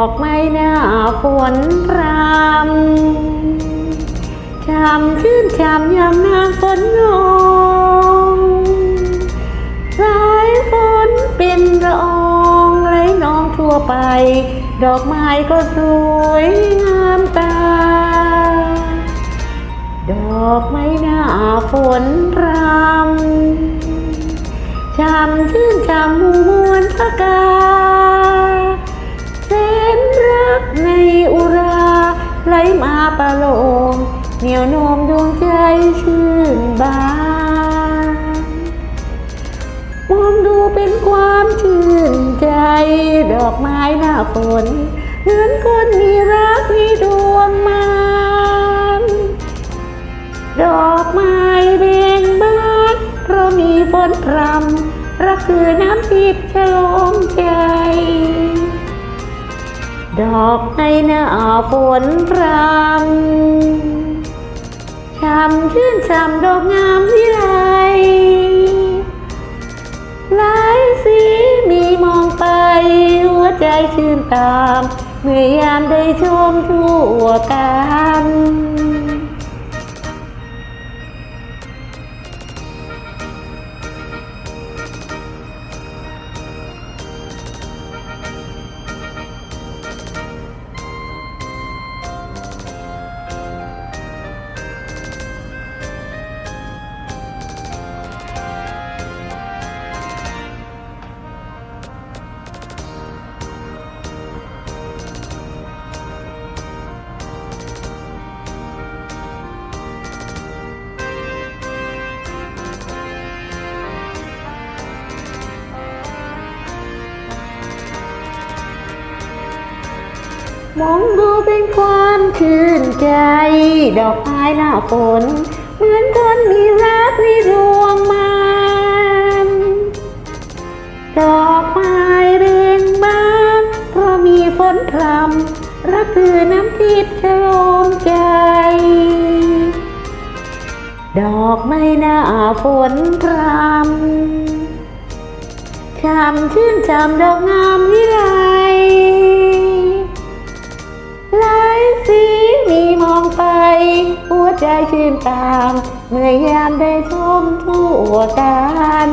อกไม้หน้าฝนรำช่ำชื่นช่ำยามหน้าฝนนองสายฝนเป็นละอองไหลนองทั่วไป ดอกไม้ก็สวยงามตา ดอกไม้หน้าฝนรำช่ำชื่นช่ำมู่มวลพกา หน้าฝนเหมือนคนมีรักมีดวงมานดอกไม้เบ่งบานเพราะมีฝนพรำรักคือน้ำทิพย์ฉลองใจ ดอกไม้หน้าฝนพรำช่ำชื่นช่ำดอกงาม ใจชื่นตาม เมื่อยามได้ชมทั่วกัน มองดูเป็นความชื่นใจ ดอกไม้หน้าฝน เหมือนคนมีรักมีดวงมันดอกไม้เร่งบานเพราะมีฝนพรำรักคือน้ำทิพย์ฉลมใจ ดอกไม้หน้าฝนพรำช่ำชื่นช่ำดอกงามวิไล ใจชื่นตาม เมื่อยามได้ชมทั่วกัน